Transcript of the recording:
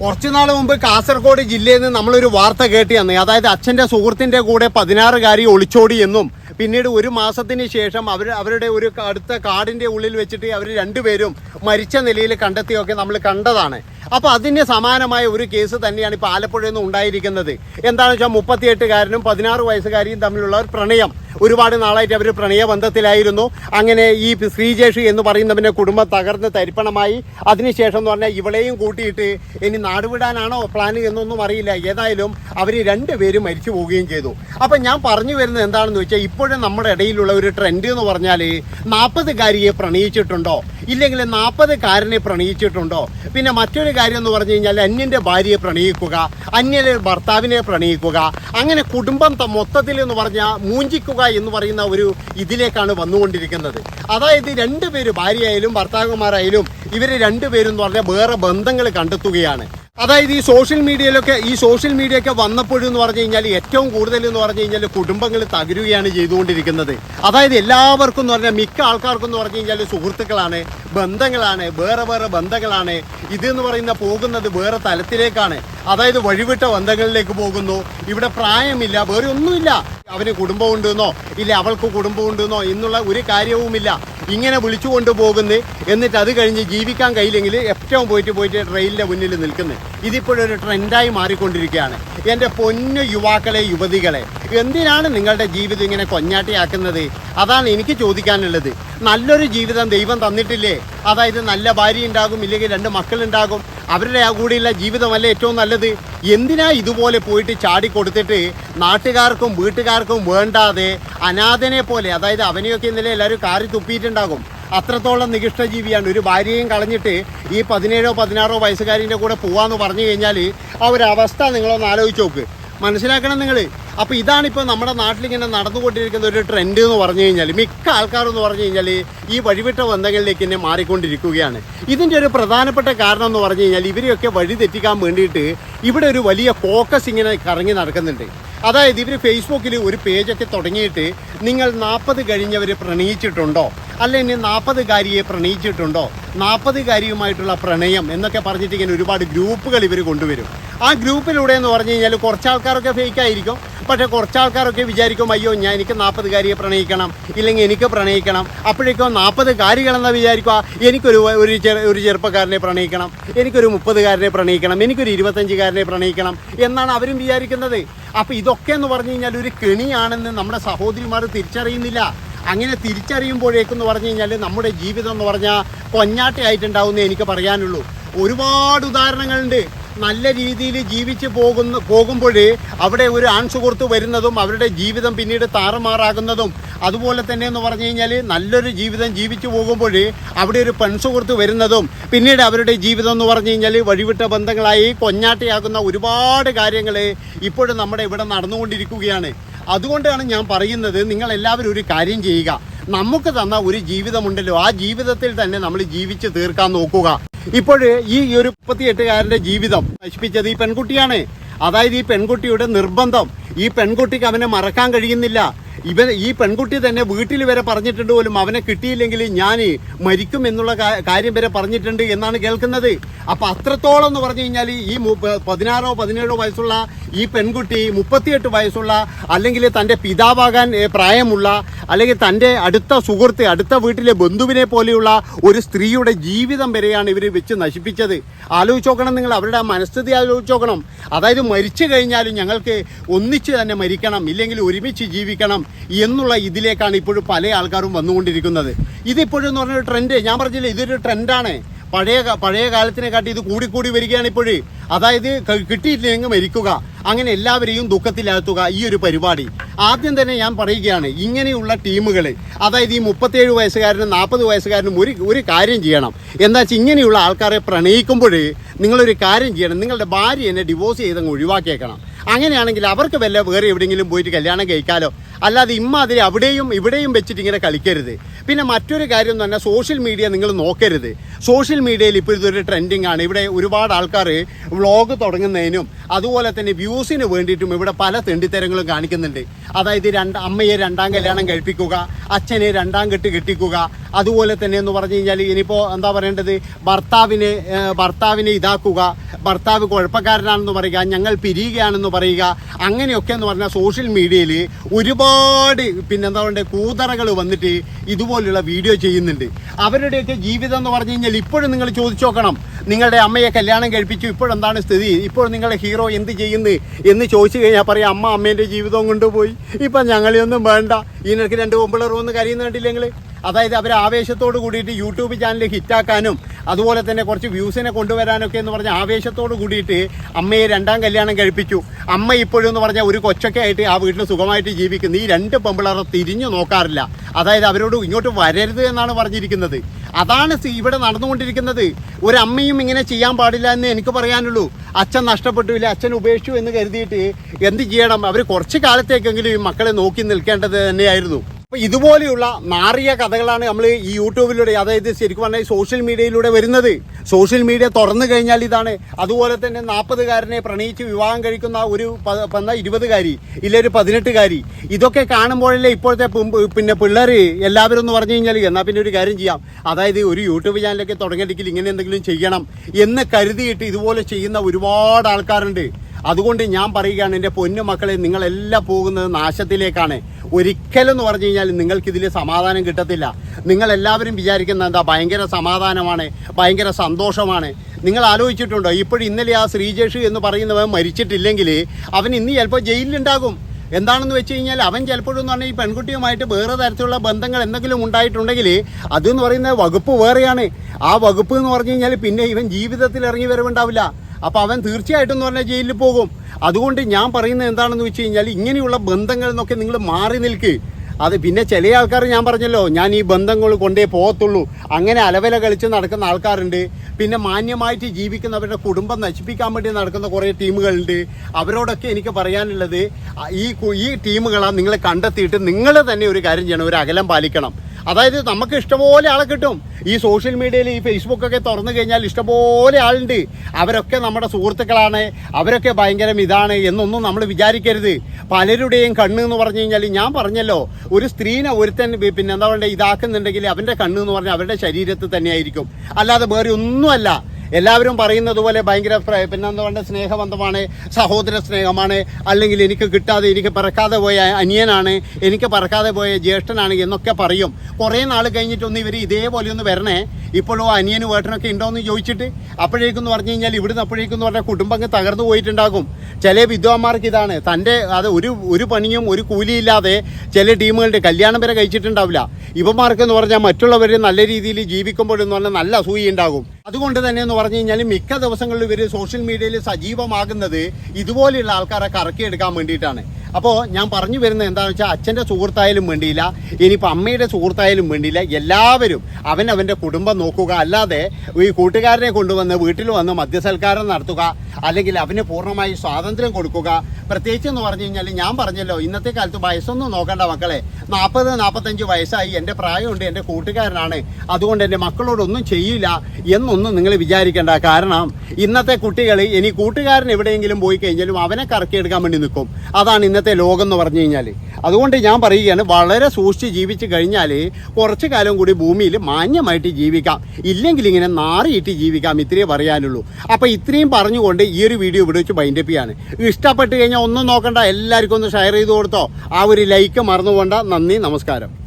കുറച്ചു നാൾ മുമ്പ് കാസർഗോഡ് ജില്ലയിൽ നിന്ന് നമ്മളൊരു വാർത്ത കേട്ടി അന്ന്. അതായത് അച്ഛന്റെ സുഹൃത്തിന്റെ കൂടെ പതിനാറുകാരി ഒളിച്ചോടി എന്നും പിന്നീട് ഒരു മാസത്തിന് ശേഷം അവർ അവരുടെ ഒരു അടുത്ത കാടിന്റെ ഉള്ളിൽ വെച്ചിട്ട് അവർ രണ്ടുപേരും മരിച്ച നിലയിൽ കണ്ടെത്തിയൊക്കെ നമ്മൾ കണ്ടതാണ്. അപ്പൊ അതിന് സമാനമായ ഒരു കേസ് തന്നെയാണ് ഇപ്പോൾ ആലപ്പുഴയിൽ നിന്ന് ഉണ്ടായിരിക്കുന്നത്. എന്താണെന്ന് വെച്ചാൽ മുപ്പത്തിയെട്ടുകാരനും പതിനാറ് വയസ്സുകാരിയും തമ്മിലുള്ള ഒരു പ്രണയം. ഒരുപാട് നാളായിട്ട് അവർ പ്രണയബന്ധത്തിലായിരുന്നു. അങ്ങനെ ഈ ശ്രീജേഷ് എന്ന് പറയുന്നവന്റെ കുടുംബം തകർന്ന് തരിപ്പണമായി. അതിനുശേഷം എന്ന് പറഞ്ഞാൽ ഇവളെയും കൂട്ടിയിട്ട് ഇനി നാടുവിടാനാണോ പ്ലാൻ എന്നൊന്നും അറിയില്ല. ഏതായാലും അവർ രണ്ടുപേരും മരിച്ചു പോവുകയും ചെയ്തു. അപ്പം ഞാൻ പറഞ്ഞു വരുന്നത് എന്താണെന്ന് വെച്ചാൽ ഇപ്പോഴും നമ്മുടെ ഇടയിലുള്ള ഒരു ട്രെൻഡ് എന്ന് പറഞ്ഞാൽ നാൽപ്പതുകാരിയെ പ്രണയിച്ചിട്ടുണ്ടോ? ഇല്ലെങ്കിൽ നാൽപ്പതുകാരനെ പ്രണയിച്ചിട്ടുണ്ടോ? പിന്നെ മറ്റൊരു കാര്യം എന്ന് പറഞ്ഞു കഴിഞ്ഞാൽ അന്യന്റെ ഭാര്യയെ പ്രണയിക്കുക അന്യന്റെ ഭർത്താവിനെ പ്രണയിക്കുക അങ്ങനെ കുടുംബം മൊത്തത്തിൽ എന്ന് പറഞ്ഞാൽ മൂഞ്ചിക്കുക എന്ന് പറയുന്ന ഒരു ഇതിലേക്കാണ് വന്നുകൊണ്ടിരിക്കുന്നത്. അതായത് രണ്ടുപേര് ഭാര്യയായാലും ഭർത്താക്കന്മാരായാലും ഇവർ രണ്ടുപേരും എന്ന് പറഞ്ഞാൽ വേറെ ബന്ധങ്ങൾ കണ്ടെത്തുകയാണ്. അതായത് ഈ സോഷ്യൽ മീഡിയയിലൊക്കെ ഈ സോഷ്യൽ മീഡിയ ഒക്കെ വന്നപ്പോഴെന്ന് പറഞ്ഞു കഴിഞ്ഞാൽ ഏറ്റവും കൂടുതൽ എന്ന് പറഞ്ഞു കഴിഞ്ഞാൽ കുടുംബങ്ങൾ തകരുകയാണ് ചെയ്തുകൊണ്ടിരിക്കുന്നത്. അതായത് എല്ലാവർക്കും എന്ന് പറഞ്ഞാൽ മിക്ക ആൾക്കാർക്കും എന്ന് പറഞ്ഞു കഴിഞ്ഞാൽ സുഹൃത്തുക്കളാണ് ബന്ധങ്ങളാണ് വേറെ വേറെ ബന്ധങ്ങളാണ്. ഇത് എന്ന് പറയുന്ന പോകുന്നത് വേറെ തലത്തിലേക്കാണ്. അതായത് വഴിവിട്ട ബന്ധങ്ങളിലേക്ക് പോകുന്നു. ഇവിടെ പ്രായമില്ല വേറെ ഒന്നുമില്ല. അവന് കുടുംബമുണ്ടെന്നോ ഇല്ല അവൾക്ക് കുടുംബമുണ്ടെന്നോ എന്നുള്ള ഒരു കാര്യവുമില്ല. ഇങ്ങനെ വിളിച്ചു കൊണ്ടുപോകുന്നു എന്നിട്ട് അത് കഴിഞ്ഞ് ജീവിക്കാൻ കഴിയില്ലെങ്കിൽ ഏറ്റവും പോയിട്ട് പോയിട്ട് ട്രെയിനിന്റെ മുന്നിൽ നിൽക്കുന്നു. ഇതിപ്പോഴൊരു ട്രെൻഡായി മാറിക്കൊണ്ടിരിക്കുകയാണ്. എന്റെ പൊന്നു യുവാക്കളെ യുവതികളെ എന്തിനാണ് നിങ്ങളുടെ ജീവിതം ഇങ്ങനെ കൊഞ്ഞാട്ടിയാക്കുന്നത്? അതാണ് എനിക്ക് ചോദിക്കാനുള്ളത്. നല്ലൊരു ജീവിതം ദൈവം തന്നിട്ടില്ലേ? അതായത് നല്ല ഭാര്യ ഉണ്ടാകും ഇല്ലെങ്കിൽ രണ്ട് മക്കളുണ്ടാകും അവരുടെ ആ കൂടെയുള്ള ജീവിതമല്ല ഏറ്റവും നല്ലത്? എന്തിനാ ഇതുപോലെ പോയിട്ട് ചാടി കൊടുത്തിട്ട് നാട്ടുകാർക്കും വീട്ടുകാർക്കും വേണ്ടാതെ അനാഥനെ പോലെ അതായത് അവനെയൊക്കെ ഇന്നലെ എല്ലാവരും കാറി തുപ്പിയിട്ടുണ്ടാകും. അത്രത്തോളം നികിഷ്ട ജീവിയാണ്. ഒരു ഭാര്യയും കളഞ്ഞിട്ട് ഈ പതിനേഴോ പതിനാറോ വയസ്സുകാരിന്റെ കൂടെ പോവാന്ന് പറഞ്ഞു കഴിഞ്ഞാൽ ആ ഒരു അവസ്ഥ നിങ്ങളൊന്ന് ആലോചിച്ച് നോക്ക്. മനസ്സിലാക്കണം നിങ്ങൾ അപ്പോൾ ഇതാണിപ്പോൾ നമ്മുടെ നാട്ടിലിങ്ങനെ നടന്നുകൊണ്ടിരിക്കുന്ന ഒരു ട്രെൻഡ് എന്ന് പറഞ്ഞു കഴിഞ്ഞാൽ മിക്ക ആൾക്കാരെന്ന് പറഞ്ഞു കഴിഞ്ഞാൽ ഈ വഴിവിട്ട ബന്ധങ്ങളിലേക്ക് തന്നെ മാറിക്കൊണ്ടിരിക്കുകയാണ്. ഇതിന്റെ ഒരു പ്രധാനപ്പെട്ട കാരണം എന്ന് പറഞ്ഞു കഴിഞ്ഞാൽ ഇവരെയൊക്കെ വഴി തെറ്റിക്കാൻ വേണ്ടിയിട്ട് ഇവിടെ ഒരു വലിയ ഫോക്കസ് ഇങ്ങനെ കറങ്ങി നടക്കുന്നുണ്ട്. അതായത് ഇവർ ഫേസ്ബുക്കിൽ ഒരു പേജൊക്കെ തുടങ്ങിയിട്ട് നിങ്ങൾ നാൽപ്പത് കഴിഞ്ഞവർ പ്രണയിച്ചിട്ടുണ്ടോ? അല്ലെങ്കിൽ നാൽപ്പതുകാരിയെ പ്രണയിച്ചിട്ടുണ്ടോ? നാൽപ്പതുകാരിയുമായിട്ടുള്ള പ്രണയം എന്നൊക്കെ പറഞ്ഞിട്ട് ഇങ്ങനെ ഒരുപാട് ഗ്രൂപ്പുകൾ ഇവർ കൊണ്ടുവരും. ആ ഗ്രൂപ്പിലൂടെ എന്ന് പറഞ്ഞു കഴിഞ്ഞാൽ കുറച്ച് ആൾക്കാരൊക്കെ ഫേക്ക് ആയിരിക്കും. പക്ഷേ കുറച്ച് ആൾക്കാരൊക്കെ വിചാരിക്കും അയ്യോ ഞാൻ എനിക്ക് നാൽപ്പതുകാരിയെ പ്രണയിക്കണം ഇല്ലെങ്കിൽ എനിക്ക് പ്രണയിക്കണം. അപ്പോഴേക്കും നാൽപ്പത് കാര്യങ്ങളെന്നാ വിചാരിക്കുക? എനിക്കൊരു ഒരു ചെറു ഒരു ചെറുപ്പക്കാരനെ പ്രണയിക്കണം എനിക്കൊരു മുപ്പതുകാരനെ പ്രണയിക്കണം എനിക്കൊരു ഇരുപത്തഞ്ചുകാരനെ പ്രണയിക്കണം എന്നാണ് അവരും വിചാരിക്കുന്നത്. അപ്പോൾ ഇതൊക്കെ എന്ന് പറഞ്ഞു കഴിഞ്ഞാൽ ഒരു കെണിയാണെന്ന് നമ്മുടെ സഹോദരിമാർ തിരിച്ചറിയുന്നില്ല. അങ്ങനെ തിരിച്ചറിയുമ്പോഴേക്കെന്ന് പറഞ്ഞു കഴിഞ്ഞാൽ നമ്മുടെ ജീവിതം എന്ന് പറഞ്ഞാൽ കൊഞ്ഞാട്ടയായിട്ടുണ്ടാവുന്നേ എനിക്ക് പറയാനുള്ളൂ. ഒരുപാട് ഉദാഹരണങ്ങളുണ്ട്. നല്ല രീതിയിൽ ജീവിച്ച് പോകുന്ന പോകുമ്പോൾ അവിടെ ഒരു ആൺ സുഹൃത്ത് വരുന്നതും അവരുടെ ജീവിതം പിന്നീട് താറുമാറാകുന്നതും അതുപോലെ തന്നെ എന്ന് പറഞ്ഞു കഴിഞ്ഞാൽ നല്ലൊരു ജീവിതം ജീവിച്ചു പോകുമ്പോൾ അവിടെ ഒരു പെൺസുഹൃത്ത് വരുന്നതും പിന്നീട് അവരുടെ ജീവിതം എന്ന് പറഞ്ഞു കഴിഞ്ഞാൽ വഴിവിട്ട ബന്ധങ്ങളായി കൊഞ്ഞാട്ടയാകുന്ന ഒരുപാട് കാര്യങ്ങൾ ഇപ്പോഴും നമ്മുടെ ഇവിടെ നടന്നുകൊണ്ടിരിക്കുകയാണ്. അതുകൊണ്ടാണ് ഞാൻ പറയുന്നത് നിങ്ങൾ എല്ലാവരും ഒരു കാര്യം ചെയ്യുക. നമുക്ക് തന്ന ഒരു ജീവിതമുണ്ടല്ലോ. ആ ജീവിതത്തിൽ തന്നെ നമ്മൾ ജീവിച്ച് തീർക്കാൻ നോക്കുക. ഇപ്പോൾ ഈ ഒരു മുപ്പത്തിയെട്ടുകാരന്റെ ജീവിതം നശിപ്പിച്ചത് ഈ പെൺകുട്ടിയാണ്. അതായത് ഈ പെൺകുട്ടിയുടെ നിർബന്ധം. ഈ പെൺകുട്ടിക്ക് അവനെ മറക്കാൻ കഴിയുന്നില്ല. ഇവൻ ഈ പെൺകുട്ടി തന്നെ വീട്ടിൽ വരെ പറഞ്ഞിട്ടുണ്ട് പോലും അവനെ കിട്ടിയില്ലെങ്കിൽ ഞാൻ മരിക്കും എന്നുള്ള കാര്യം വരെ പറഞ്ഞിട്ടുണ്ട് എന്നാണ് കേൾക്കുന്നത്. അപ്പൊ അത്രത്തോളം എന്ന് പറഞ്ഞു കഴിഞ്ഞാൽ ഈ പതിനാറോ പതിനേഴോ വയസ്സുള്ള ഈ പെൺകുട്ടി മുപ്പത്തിയെട്ട് വയസ്സുള്ള അല്ലെങ്കിൽ തന്റെ പിതാവാകാൻ പ്രായമുള്ള അല്ലെങ്കിൽ തന്റെ അടുത്ത സുഹൃത്ത് അടുത്ത വീട്ടിലെ ബന്ധുവിനെ പോലെയുള്ള ഒരു സ്ത്രീയുടെ ജീവിതം വരെയാണ് ഇവർ വെച്ച് നശിപ്പിച്ചത്. ആലോചിച്ച് നോക്കണം നിങ്ങൾ അവരുടെ മനസ്ഥിതി ആലോചിച്ച് നോക്കണം. അതായത് മരിച്ചു കഴിഞ്ഞാലും ഞങ്ങൾക്ക് ഒന്നിച്ച് തന്നെ മരിക്കണം ഇല്ലെങ്കിൽ ഒരുമിച്ച് ജീവിക്കണം. എന്നുള്ള ഇതിലേക്കാണ് ഇപ്പോഴും പല ആൾക്കാരും വന്നുകൊണ്ടിരിക്കുന്നത്. ഇതിപ്പോഴും എന്ന് പറഞ്ഞൊരു ട്രെൻഡ് ഞാൻ പറഞ്ഞില്ലേ ഇതൊരു ട്രെൻഡാണ് പഴയ പഴയ കാലത്തിനെക്കാട്ടി ഇത് കൂടിക്കൂടി വരികയാണ് ഇപ്പോഴേ. അതായത് കിട്ടിയിട്ടില്ലെങ്കിൽ മരിക്കുക. അങ്ങനെ എല്ലാവരെയും ദുഃഖത്തിലാത്തുക ഈ ഒരു പരിപാടി. ആദ്യം തന്നെ ഞാൻ പറയുകയാണ് ഇങ്ങനെയുള്ള ടീമുകൾ അതായത് ഈ മുപ്പത്തേഴ് വയസ്സുകാരനും നാൽപ്പത് വയസ്സുകാരനും ഒരു ഒരു കാര്യം ചെയ്യണം. എന്താ വെച്ചാൽ ഇങ്ങനെയുള്ള ആൾക്കാരെ പ്രണയിക്കുമ്പോൾ നിങ്ങളൊരു കാര്യം ചെയ്യണം. നിങ്ങളുടെ ഭാര്യ എന്നെ ഡിവോഴ്സ് ചെയ്തങ്ങ് ഒഴിവാക്കിയേക്കണം. അങ്ങനെയാണെങ്കിൽ അവർക്ക് വല്ല വേറെ എവിടെയെങ്കിലും പോയിട്ട് കല്യാണം കഴിക്കാലോ. അല്ലാതെ ഇമ്മാതിരി അവിടെയും ഇവിടെയും വെച്ചിട്ട് ഇങ്ങനെ കളിക്കരുത്. പിന്നെ മറ്റൊരു കാര്യം എന്ന് പറഞ്ഞാൽ സോഷ്യൽ മീഡിയ നിങ്ങൾ നോക്കരുത്. സോഷ്യൽ മീഡിയയിൽ ഇപ്പോൾ ഇതൊരു ട്രെൻഡിങ് ആണ്. ഇവിടെ ഒരുപാട് ആൾക്കാർ വ്ളോഗ് തുടങ്ങുന്നതിനും അതുപോലെ തന്നെ വ്യൂസിന് വേണ്ടിയിട്ടും ഇവിടെ പല തെണ്ടിത്തരങ്ങളും കാണിക്കുന്നുണ്ട്. അതായത് രണ്ട് അമ്മയെ രണ്ടാം കല്യാണം കഴിപ്പിക്കുക അച്ഛനെ രണ്ടാം കെട്ട് കെട്ടിക്കുക അതുപോലെ തന്നെ എന്ന് പറഞ്ഞു കഴിഞ്ഞാൽ ഇനിയിപ്പോൾ എന്താ പറയേണ്ടത്? ഭർത്താവിനെ ഭർത്താവിനെ ഇതാക്കുക ഭർത്താവ് കുഴപ്പക്കാരനാണെന്ന് പറയുക ഞങ്ങൾ പിരിയുകയാണെന്ന് പറയുക അങ്ങനെയൊക്കെ എന്ന് പറഞ്ഞാൽ സോഷ്യൽ മീഡിയയിൽ ഒരുപാട് പിന്നെന്താ പറയുക കൂതറകൾ വന്നിട്ട് ഇതുപോലുള്ള വീഡിയോ ചെയ്യുന്നുണ്ട്. അവരുടെയൊക്കെ ജീവിതം എന്ന് പറഞ്ഞു കഴിഞ്ഞാൽ ഇപ്പോഴും നിങ്ങൾ ചോദിച്ചു നോക്കണം. നിങ്ങളുടെ അമ്മയെ കല്യാണം കഴിപ്പിച്ചു. ഇപ്പോഴെന്താണ് സ്ഥിതി? ഇപ്പോൾ നിങ്ങളുടെ ഹീറോ എന്ത് ചെയ്യുന്നു എന്ന് ചോദിച്ചു കഴിഞ്ഞാൽ പറയാം അമ്മ അമ്മേന്റെ ജീവിതവും കൊണ്ടുപോയി. ഇപ്പം ഞങ്ങളെയൊന്നും വേണ്ട. നിനക്ക് രണ്ട് കൊമ്പിളർ വന്ന് കരയുന്ന അതായത് അവർ ആവേശത്തോട് കൂടിയിട്ട് യൂട്യൂബ് ചാനൽ ഹിറ്റാക്കാനും അതുപോലെ തന്നെ കുറച്ച് വ്യൂസിനെ കൊണ്ടുവരാനൊക്കെ എന്ന് പറഞ്ഞ ആവേശത്തോട് കൂടിയിട്ട് അമ്മയെ രണ്ടാം കല്യാണം കഴിപ്പിച്ചു. അമ്മ ഇപ്പോഴും എന്ന് പറഞ്ഞാൽ ഒരു കൊച്ചൊക്കെ ആയിട്ട് ആ വീട്ടിൽ സുഖമായിട്ട് ജീവിക്കുന്നു. ഈ രണ്ട് പെമ്പിളറെ തിരിഞ്ഞു നോക്കാറില്ല. അതായത് അവരോട് ഇങ്ങോട്ട് വരരുത് എന്നാണ് പറഞ്ഞിരിക്കുന്നത്. അതാണ് ഇവിടെ നടന്നുകൊണ്ടിരിക്കുന്നത്. ഒരു അമ്മയും ഇങ്ങനെ ചെയ്യാൻ പാടില്ല എന്ന് എനിക്ക് പറയാനുള്ളൂ. അച്ഛൻ നഷ്ടപ്പെട്ടു ഇല്ല അച്ഛൻ ഉപേക്ഷിച്ചു എന്ന് കരുതിയിട്ട് എന്ത് ചെയ്യണം? അവർ കുറച്ച് കാലത്തേക്കെങ്കിലും ഈ മക്കളെ നോക്കി നിൽക്കേണ്ടത് തന്നെയായിരുന്നു. അപ്പൊ ഇതുപോലെയുള്ള മാറിയ കഥകളാണ് നമ്മൾ ഈ യൂട്യൂബിലൂടെ അതായത് ശരിക്കും പറഞ്ഞാൽ സോഷ്യൽ മീഡിയയിലൂടെ വരുന്നത്. സോഷ്യൽ മീഡിയ തുറന്നു കഴിഞ്ഞാൽ ഇതാണ്. അതുപോലെ തന്നെ നാൽപ്പതുകാരനെ പ്രണയിച്ച് വിവാഹം കഴിക്കുന്ന ഒരു പന്ന ഇരുപതുകാരി ഇല്ല ഒരു പതിനെട്ടുകാരി ഇതൊക്കെ കാണുമ്പോഴല്ലേ ഇപ്പോഴത്തെ പിന്നെ പിള്ളേർ എല്ലാവരും എന്ന് പറഞ്ഞു കഴിഞ്ഞാൽ എന്നാൽ പിന്നെ ഒരു കാര്യം ചെയ്യാം. അതായത് ഒരു യൂട്യൂബ് ചാനലൊക്കെ തുടങ്ങിയിട്ടെങ്കിൽ ഇങ്ങനെ എന്തെങ്കിലും ചെയ്യണം എന്ന് കരുതിയിട്ട് ഇതുപോലെ ചെയ്യുന്ന ഒരുപാട് ആൾക്കാരുണ്ട്. അതുകൊണ്ട് ഞാൻ പറയുകയാണ് എന്റെ പൊന്നു മക്കളെ നിങ്ങളെല്ലാം പോകുന്നത് നാശത്തിലേക്കാണ്. ഒരിക്കലും എന്ന് പറഞ്ഞു കഴിഞ്ഞാൽ നിങ്ങൾക്കിതിൽ സമാധാനം കിട്ടത്തില്ല. നിങ്ങൾ എല്ലാവരും വിചാരിക്കുന്ന എന്താ ഭയങ്കര സമാധാനമാണ് ഭയങ്കര സന്തോഷമാണ്. നിങ്ങൾ ആലോചിച്ചിട്ടുണ്ടോ? ഇപ്പോഴും ഇന്നലെ ആ ശ്രീജേഷ് എന്ന് പറയുന്നവൻ മരിച്ചിട്ടില്ലെങ്കിൽ അവൻ ഇന്ന് ചിലപ്പോൾ ജയിലിലുണ്ടാകും. എന്താണെന്ന് വെച്ച് കഴിഞ്ഞാൽ അവൻ ചിലപ്പോഴെന്ന് പറഞ്ഞാൽ ഈ പെൺകുട്ടിയുമായിട്ട് വേറെ തരത്തിലുള്ള ബന്ധങ്ങൾ എന്തെങ്കിലും ഉണ്ടായിട്ടുണ്ടെങ്കിൽ അതെന്ന് പറയുന്ന വകുപ്പ് വേറെയാണ്. ആ വകുപ്പ് എന്ന് പറഞ്ഞു കഴിഞ്ഞാൽ പിന്നെ ഇവൻ ജീവിതത്തിൽ ഇറങ്ങി വരവുണ്ടാവില്ല. അപ്പോൾ അവൻ തീർച്ചയായിട്ടും എന്ന് പറഞ്ഞാൽ ജയിലിൽ പോകും. അതുകൊണ്ട് ഞാൻ പറയുന്നത് എന്താണെന്ന് വെച്ച് കഴിഞ്ഞാൽ ഇങ്ങനെയുള്ള ബന്ധങ്ങളിൽ നിന്നൊക്കെ നിങ്ങൾ മാറി നിൽക്ക്. അത് പിന്നെ ചില ആൾക്കാർ ഞാൻ പറഞ്ഞല്ലോ ഞാൻ ഈ ബന്ധങ്ങൾ കൊണ്ടേ പോകത്തുള്ളൂ. അങ്ങനെ അലവല കളിച്ച് നടക്കുന്ന ആൾക്കാരുണ്ട്. പിന്നെ മാന്യമായിട്ട് ജീവിക്കുന്നവരുടെ കുടുംബം നശിപ്പിക്കാൻ വേണ്ടി നടക്കുന്ന കുറേ ടീമുകളുണ്ട്. അവരോടൊക്കെ എനിക്ക് പറയാനുള്ളത് ഈ ഈ ടീമുകളാണ് നിങ്ങളെ കണ്ടെത്തിയിട്ട് നിങ്ങൾ തന്നെ ഒരു കാര്യം ചെയ്യണം ഒരു അകലം പാലിക്കണം. അതായത് നമുക്ക് ഇഷ്ടംപോലെ ആളെ കിട്ടും. ഈ സോഷ്യൽ മീഡിയയിൽ ഈ ഫേസ്ബുക്കൊക്കെ തുറന്നു കഴിഞ്ഞാൽ ഇഷ്ടംപോലെ ആളുണ്ട്. അവരൊക്കെ നമ്മുടെ സുഹൃത്തുക്കളാണ്. അവരൊക്കെ ഭയങ്കരം ഇതാണ് എന്നൊന്നും നമ്മൾ വിചാരിക്കരുത്. പലരുടെയും കണ്ണ് എന്ന് പറഞ്ഞു കഴിഞ്ഞാൽ ഞാൻ പറഞ്ഞല്ലോ ഒരു സ്ത്രീനെ ഒരുത്തൻ പിന്നെ എന്താ പറയുക ഇതാക്കുന്നുണ്ടെങ്കിൽ അവന്റെ കണ്ണ് എന്ന് പറഞ്ഞാൽ അവരുടെ ശരീരത്തിൽ തന്നെയായിരിക്കും. അല്ലാതെ വേറെ ഒന്നുമല്ല. എല്ലാവരും പറയുന്നത് പോലെ ഭയങ്കര പിന്നെ എന്തുകൊണ്ട് സ്നേഹബന്ധമാണ് സഹോദര സ്നേഹമാണ് അല്ലെങ്കിൽ എനിക്ക് കിട്ടാതെ എനിക്ക് പറക്കാതെ പോയ അനിയനാണ് എനിക്ക് പറക്കാതെ പോയ ജ്യേഷ്ഠനാണ് എന്നൊക്കെ പറയും. കുറേ നാൾ കഴിഞ്ഞിട്ടൊന്ന് ഇവർ ഇതേപോലെ ഒന്ന് വരണേ. ഇപ്പോഴും അനിയനും വേട്ടനൊക്കെ ഉണ്ടോ എന്ന് ചോദിച്ചിട്ട് അപ്പോഴേക്കും എന്ന് പറഞ്ഞു കഴിഞ്ഞാൽ ഇവിടുന്ന് അപ്പോഴേക്കും എന്ന് പറഞ്ഞാൽ കുടുംബം തകർന്നു പോയിട്ടുണ്ടാകും. ചില വിദ്വാന്മാർക്ക് ഇതാണ് തന്റെ അത് ഒരു ഒരു പണിയും ഒരു കൂലിയില്ലാതെ ചില ടീമുകളുടെ കല്യാണം വരെ കഴിച്ചിട്ടുണ്ടാവില്ല. ഇവന്മാർക്കെന്ന് പറഞ്ഞാൽ മറ്റുള്ളവർ നല്ല രീതിയിൽ ജീവിക്കുമ്പോഴെന്ന് പറഞ്ഞാൽ നല്ല അസൂയ ഉണ്ടാകും അതുകൊണ്ട് തന്നെ എന്ന് പറഞ്ഞു കഴിഞ്ഞാൽ മിക്ക ദിവസങ്ങളിലും ഇവർ സോഷ്യൽ മീഡിയയിൽ സജീവമാകുന്നത് ഇതുപോലെയുള്ള ആൾക്കാരെ കറക്കിയെടുക്കാൻ വേണ്ടിയിട്ടാണ്. അപ്പോൾ ഞാൻ പറഞ്ഞു വരുന്നത് എന്താണെന്ന് വെച്ചാൽ അച്ഛന്റെ സുഹൃത്തായാലും വേണ്ടിയില്ല ഇനിയിപ്പോൾ അമ്മയുടെ സുഹൃത്തായാലും വേണ്ടിയില്ല എല്ലാവരും അവൻ അവന്റെ കുടുംബം നോക്കുക അല്ലാതെ ഈ കൂട്ടുകാരനെ കൊണ്ടുവന്ന് വീട്ടിൽ വന്ന് മദ്യസൽക്കാരം നടത്തുക അല്ലെങ്കിൽ അവന് പൂർണമായി സ്വാതന്ത്ര്യം കൊടുക്കുക. പ്രത്യേകിച്ച് എന്ന് പറഞ്ഞു കഴിഞ്ഞാൽ ഞാൻ പറഞ്ഞല്ലോ ഇന്നത്തെ കാലത്ത് വയസ്സൊന്നും നോക്കേണ്ട മക്കളെ. നാൽപ്പത് നാൽപ്പത്തഞ്ച് വയസ്സായി എന്റെ പ്രായമുണ്ട് എന്റെ കൂട്ടുകാരനാണ്. അതുകൊണ്ട് എന്റെ മക്കളോടൊന്നും ചെയ്യില്ല എന്നൊന്നും നിങ്ങൾ വിചാരിക്കേണ്ട. കാരണം ഇന്നത്തെ കുട്ടികൾ ഇനി കൂട്ടുകാരൻ എവിടെയെങ്കിലും പോയി കഴിഞ്ഞാലും അവനെ കറക്കിയെടുക്കാൻ വേണ്ടി നിൽക്കും. അതാണ് ഇന്നത്തെ ലോകം എന്ന് പറഞ്ഞു കഴിഞ്ഞാൽ. അതുകൊണ്ട് ഞാൻ പറയുകയാണ് വളരെ സൂക്ഷിച്ച് ജീവിച്ചു കഴിഞ്ഞാൽ കുറച്ച് കാലം കൂടി ഭൂമിയിൽ മാന്യമായിട്ട് ജീവിക്കാം. ഇല്ലെങ്കിൽ ഇങ്ങനെ നാറിയിട്ട് ജീവിക്കാം ഇത്രയേ പറയാനുള്ളൂ. അപ്പോൾ ഇത്രയും പറഞ്ഞുകൊണ്ട് ഈ ഒരു വീഡിയോ ഇവിടെ വെച്ച് ബൈൻഡപ്പ് ചെയ്യാണ്. ഇഷ്ടപ്പെട്ട് കഴിഞ്ഞാൽ ഒന്നും നോക്കണ്ട എല്ലാവർക്കും ഒന്ന് ഷെയർ ചെയ്ത് കൊടുത്തോ. ആ ഒരു ലൈക്ക് മറന്നുകൊണ്ട നന്ദി നമസ്കാരം.